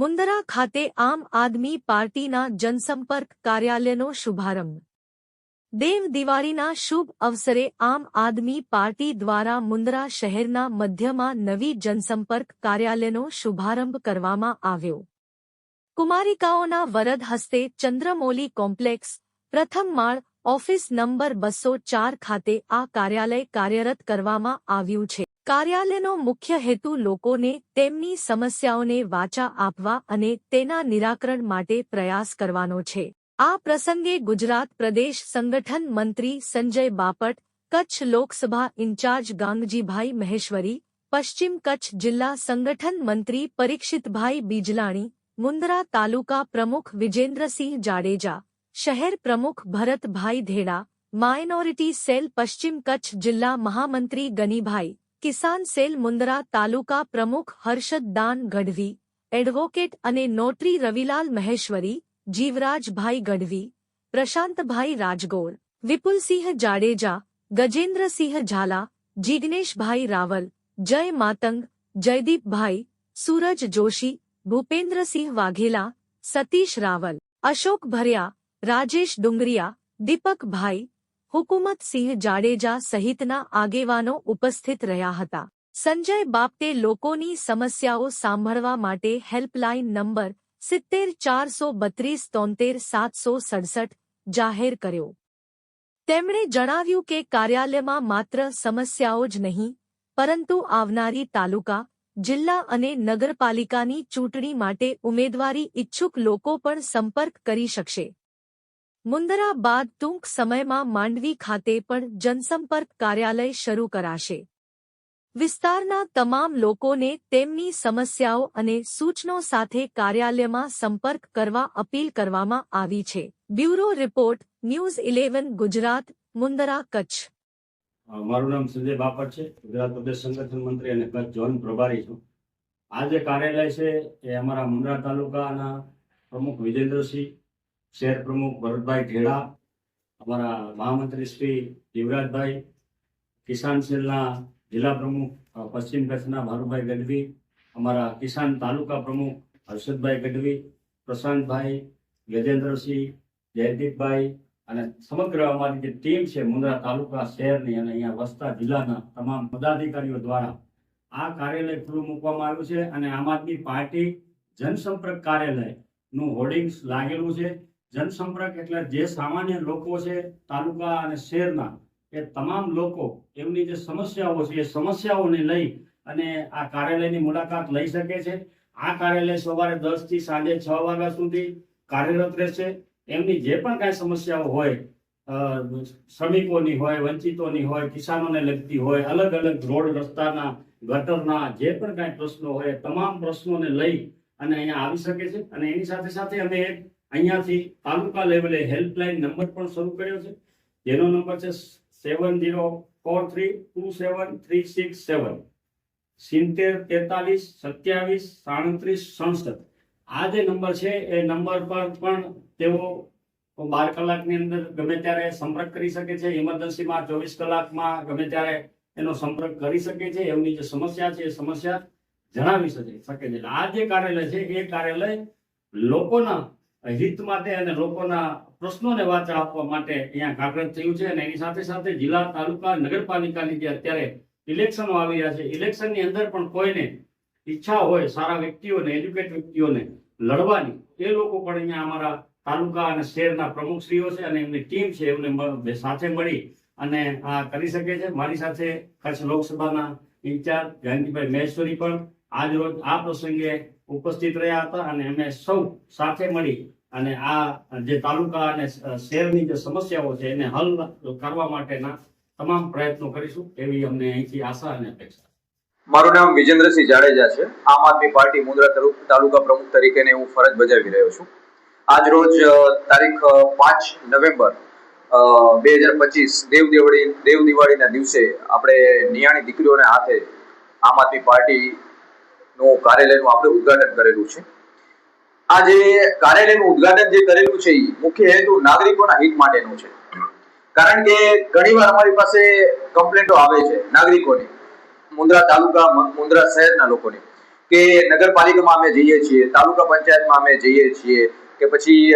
મુંદરા ખાતે આમ આદમી પાર્ટીના જનસંપર્ક કાર્યાલયનો શુભારંભ. દેવ દિવાળીના શુભ અવસરે આમ આદમી પાર્ટી દ્વારા મુંદરા શહેરના મધ્યમાં નવી જનસંપર્ક કાર્યાલયનો શુભારંભ કરવામાં આવ્યો. કુમારિકાઓના વરદ હસ્તે ચંદ્રમૌલી કોમ્પ્લેક્સ, પ્રથમ માળ, ઓફિસ નંબર બસો ચાર ખાતે આ કાર્યાલય કાર્યરત કરવામાં આવ્યું છે. કાર્યાલયનો મુખ્ય હેતુ લોકોને તેમની સમસ્યાઓને વાચા આપવા અને તેના નિરાકરણ માટે પ્રયાસ કરવાનો છે. આ પ્રસંગે ગુજરાત પ્રદેશ સંગઠન મંત્રી સંજય બાપટ, કચ્છ લોકસભા ઇન્ચાર્જ ગાંગજીભાઈ મહેશ્વરી, પશ્ચિમ કચ્છ જિલ્લા સંગઠન મંત્રી પરીક્ષિતભાઈ બીજલાણી, મુંદરા તાલુકા પ્રમુખ વિજેન્દ્રસિંહ જાડેજા, શહેર પ્રમુખ ભરતભાઈ ધેડા, માઇનોરિટી સેલ પશ્ચિમ કચ્છ જિલ્લા મહામંત્રી ગનીભાઈ કિસાન સેલ મુંદરા તાલુકા પ્રમુખ હર્ષદ દાન ગઢવી એડવોકેટ અને નોટરી રવિલાલ મહેશ્વરી જીવરાજભાઈ ગઢવી પ્રશાંતભાઈ રાજગોર વિપુલસિંહ જાડેજા ગજેન્દ્રસિંહ ઝાલા જિગ્નેશભાઈ રાવલ જય માતંગ જયદીપભાઈ સૂરજ જોશી ભૂપેન્દ્રસિંહ વાઘેલા સતીશ રાવલ અશોક ભર્યા રાજેશ ડુંગરિયા દીપકભાઈ હુકુમતસિંહ જાડેજા સહિતના આગેવાનો ઉપસ્થિત રહ્યા હતા. સંજય બાપતે લોકોની સમસ્યાઓ સાંભળવા માટે હેલ્પલાઇન નંબર સિત્તેર ચારસો બત્રીસ તોતેર સાતસો સડસઠ જાહેર કર્યો. તેમણે જણાવ્યું કે કાર્યાલયમાં માત્ર સમસ્યાઓ જ નહીં, પરંતુ આવનારી તાલુકા, જિલ્લા અને નગરપાલિકાની ચૂંટણી માટે ઉમેદવારી ઇચ્છુક લોકો પણ સંપર્ક કરી શકશે. મુંદરા બાદ ટૂંક સમયમાં માંડવી ખાતે પણ જનસંપર્ક કાર્યાલય શરૂ કરાશે. વિસ્તારના તમામ લોકોને તેમની સમસ્યાઓ અને સૂચનો સાથે કાર્યાલયમાં સંપર્ક કરવા અપીલ કરવામાં આવી છે. Bureau report, news eleven, Gujarat, Mundra, Kutch. મારું નામ સંજય બાપટ છે. ગુજરાત પ્રદેશ સંગઠન મંત્રી અને કચ્છ ઝોન પ્રભારી છું. આ જે કાર્યાલય છે એ અમારા મુંદરા તાલુકાના પ્રમુખ વિજેન્દ્રસિંહ શહેર પ્રમુખ ભરતભાઈ ઢેડા, અમારા મહામંત્રી શ્રી યુવરાજભાઈ કિસાન સેલના જિલ્લા પ્રમુખ પશ્ચિમ કચ્છના ભારુભાઈ ગઢવી, અમારા કિસાન તાલુકા પ્રમુખ હર્ષદભાઈ ગઢવી, પ્રશાંતભાઈ, ગજેન્દ્રસિંહ, જયદીપભાઈ અને સમગ્ર અમારી જે ટીમ છે મુંદ્રા તાલુકા શહેરની અને અહીંયા વસતા જિલ્લાના તમામ પદાધિકારીઓ દ્વારા આ કાર્યાલય ખુલ્લું મૂકવામાં આવ્યું છે અને આમ આદમી પાર્ટી જનસંપર્ક કાર્યાલયનું હોર્ડિંગ્સ લાગેલું છે. જનસંપર્ક એટલે જે સામાન્ય લોકો છે, તાલુકા અને શહેરના, એ તમામ લોકો એમની જે સમસ્યાઓ છે, એ સમસ્યાઓને લઈ અને આ કાર્યાલયની મુલાકાત લઈ શકે છે. આ કાર્યાલય સવારે દસથી સાંજે છ વાગ્યા સુધી કાર્યરત રહેશે. એમની જે પણ કાંઈ સમસ્યાઓ હોય શ્રમિકોની હોય, વંચિતોની હોય, કિસાનોને લગતી હોય, અલગ અલગ રોડ રસ્તાના, ગટરના જે પણ કાંઈ પ્રશ્નો હોય તમામ પ્રશ્નોને લઈ અને અહીંયા આવી શકે છે. અને એની સાથે સાથે અમે એક અહીંયાથી તાલુકા લેવલે હેલ્પલાઇન નંબર પણ શરૂ કર્યો છે. જેનો નંબર છે seven zero four three two seven three six seven સિત્તેર, તેતાલીસ, સત્યાવીસ, સાડત્રીસ, સડસઠ. આ જે નંબર છે એ નંબર પર પણ તેઓ બાર કલાકની અંદર ગમે ત્યારે સંપર્ક કરી શકે છે. ઇમરજન્સીમાં ચોવીસ કલાકમાં ગમે ત્યારે એનો સંપર્ક કરી શકે છે. એમની જે સમસ્યા છે એ સમસ્યા જણાવી શકે છે. આ જે કાર્યાલય છે, એ કાર્યાલય લોકોના હિત માટે અને લોકોના પ્રશ્નોને વાચા આપવા માટે અહીંયા જાગૃત થયું છે અને એની સાથે સાથે જિલ્લા, તાલુકા, નગરપાલિકાની જે અત્યારે ઇલેક્શનો આવી રહ્યા છે, ઇલેક્શનની અંદર પણ કોઈને ઈચ્છા હોય, સારા વ્યક્તિઓને, એજ્યુકેટ વ્યક્તિઓને લડવાની, એ લોકો પણ અહીંયા અમારા તાલુકા અને શહેરના પ્રમુખશ્રીઓ છે અને એમની ટીમ છે, એમને સાથે મળી અને આ કરી શકે છે. મારી સાથે કચ્છ લોકસભાના ઇન્ચાર્જ, જયંતિભાઈ મહેશ્વરી પણ આજ રોજ આ પ્રસંગે ઉપસ્થિત રહ્યા હતા અને અમે સૌ સાથે મળી અને આ જે તાલુકા અને શહેરની જે સમસ્યાઓ છે એને હલ કરવા માટેના તમામ પ્રયત્નો કરીશું એવી અમને અહીંથી આશા અને અપેક્ષા. મારું નામ વિજેન્દ્રસિંહ જાડેજા છે. આમ આદમી પાર્ટી મુંદ્રા તાલુકા પ્રમુખ તરીકે હું ફરજ બજાવી રહ્યો છું. આજ રોજ તારીખ પાંચ નવેમ્બર બે હજાર પચીસ દેવ દેવડી દેવ દિવાળીના દિવસે આપણે નિયાણી દીકરીઓને હાથે આમ આદમી પાર્ટીનું કાર્યાલયનું આપણે ઉદઘાટન કરેલું છે. આ જે કાર્યાલયનું ઉદઘાટન જે કરેલું છે એ મુખ્ય હેતુ નાગરિકોના હિત માટેનું છે. કારણ કે ઘણીવાર અમારી પાસે કમ્પ્લેન્ટો આવે છે નાગરિકોની મુંદ્રા તાલુકા મ- મુંદ્રા શહેરના લોકોની, કે નગરપાલિકામાં અમે જઈએ છીએ, તાલુકા પંચાયતમાં અમે જઈએ છીએ, કે પછી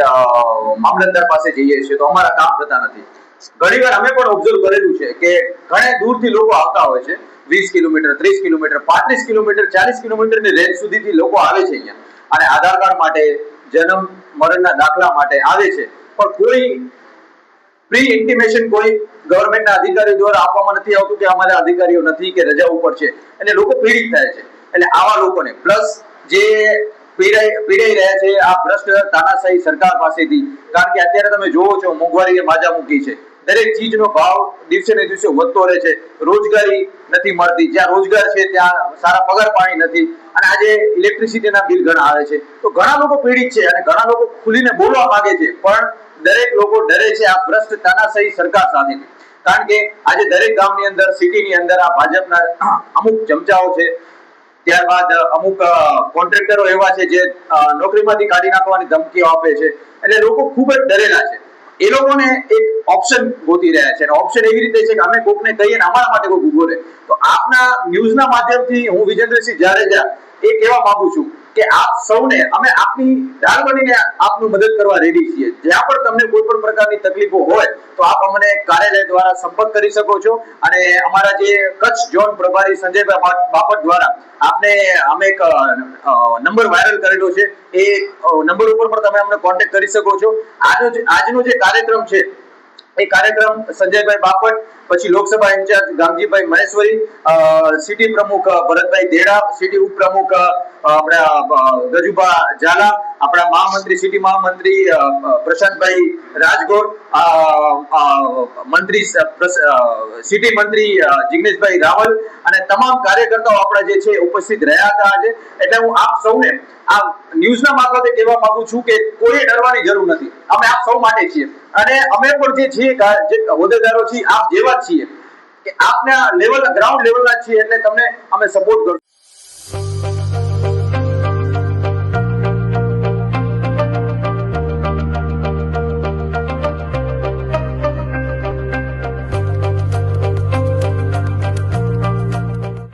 મામલતદાર પાસે જઈએ છીએ, તો અમારા કામ થતા નથી. ઘણીવાર અમે પણ ઓબ્ઝર્વ કરેલું છે કે ઘણા દૂરથી લોકો આવતા હોય છે. વીસ કિલોમીટર, ત્રીસ કિલોમીટર, પાંત્રીસ કિલોમીટર, ચાલીસ કિલોમીટરની રેન્જ સુધીથી લોકો આવે છે અહીંયા. અને આધાર કાર્ડ માટે, જન્મ, મરણના દાખલા માટે આવે છે. પણ કોઈ પ્રી ઇન્ટિમેશન કોઈ ગવર્મેન્ટના અધિકારીઓ દ્વારા આપવામાં નથી આવતું કે અમારા અધિકારીઓ નથી કે રજા ઉપર છે. એટલે લોકો પીડિત થાય છે. એટલે આવા લોકોને પ્લસ જે પીડાઈ પીડાઈ રહ્યા છે, આ ભ્રષ્ટ, તાનાશાહી સરકાર પાસેથી, કારણ કે અત્યારે તમે જોવો છો મોંઘવારી માજા મૂકી છે. દરેક ચીજનો ભાવ દિવસે ને દિવસે વધતો રહે છે. રોજગારી નથી મળતી. જ્યાં રોજગાર છે, ત્યાં સારા પગાર પાણી નથી. અને આજે ઇલેક્ટ્રિસિટીના બિલ ઘણા આવે છે. તો ઘણા લોકો પીડિત છે અને ઘણા લોકો ખુલીને બોલવા માંગે છે. પણ દરેક લોકો ડરે છે આ ભ્રષ્ટ તાનાશાહી સરકાર સાથે કારણ કે આજે દરેક ગામની અંદર, સિટીની અંદર આ ભાજપના અમુક ચમચાઓ છે. ત્યારબાદ અમુક કોન્ટ્રાક્ટરો એવા છે જે નોકરીમાંથી કાઢી નાખવાની ધમકીઓ આપે છે. એટલે લોકો ખૂબ જ ડરેલા છે. એ લોકોને એક ઓપ્શન ગોતી રહ્યા છે. અને ઓપ્શન એવી રીતે છે કે અમે કોકને કહીએ ને અમારા માટે કોઈ ઊભો રહે. તો આપના ન્યૂઝના માધ્યમથી હું વિજેન્દ્રસિંહ જાડેજા એ કહેવા માંગુ છું કે આપ સૌને અમે આપની ઢાળ બનીને આપનું મદદ કરવા રેડી છીએ. જ્યાં પણ તમને કોઈ પણ પ્રકારની તકલીફો હોય તો આપ અમને કાર્યાલય દ્વારા સંપર્ક કરી શકો છો. અને અમારા જે કચ્છ ઝોન પ્રભારી સંજયભાઈ બાપટ દ્વારા આપને અમે એક નંબર વાયરલ કરેલો છે. એ નંબર ઉપર પણ તમે અમને કોન્ટેક્ટ કરી શકો છો. આજનો આજનો જે કાર્યક્રમ છે એ કાર્યક્રમ સંજયભાઈ બાપટ, પછી લોકસભા ઇન્ચાર્જ ગામજીભાઈ મહેશ્વરી સિટી પ્રમુખ ભરતભાઈ દેડા, સિટી ઉપપ્રમુખ આપણા ગજુભા ઝાલા, આપણા મહામંત્રી, સિટી મહામંત્રી પ્રશાંતભાઈ રાજગોર મંત્રી સિટી મંત્રી જિગ્નેશભાઈ રાવલ અને તમામ કાર્યકર્તાઓ આપણા જે છે ઉપસ્થિત રહ્યા હતા આજે. એટલે હું આપ સૌને આ ન્યૂઝના મારફતે કહેવા માંગુ છું કે કોઈ ડરવાની જરૂર નથી. અમે આપ સૌ માટે છીએ. અને અમે પણ જે છીએ જે હોદ્દેદારો છીએ, આપ જેવા છીએ. કે આપના લેવલ ગ્રાઉન્ડ લેવલના છીએ એટલે તમને અમે સપોર્ટ કરશું.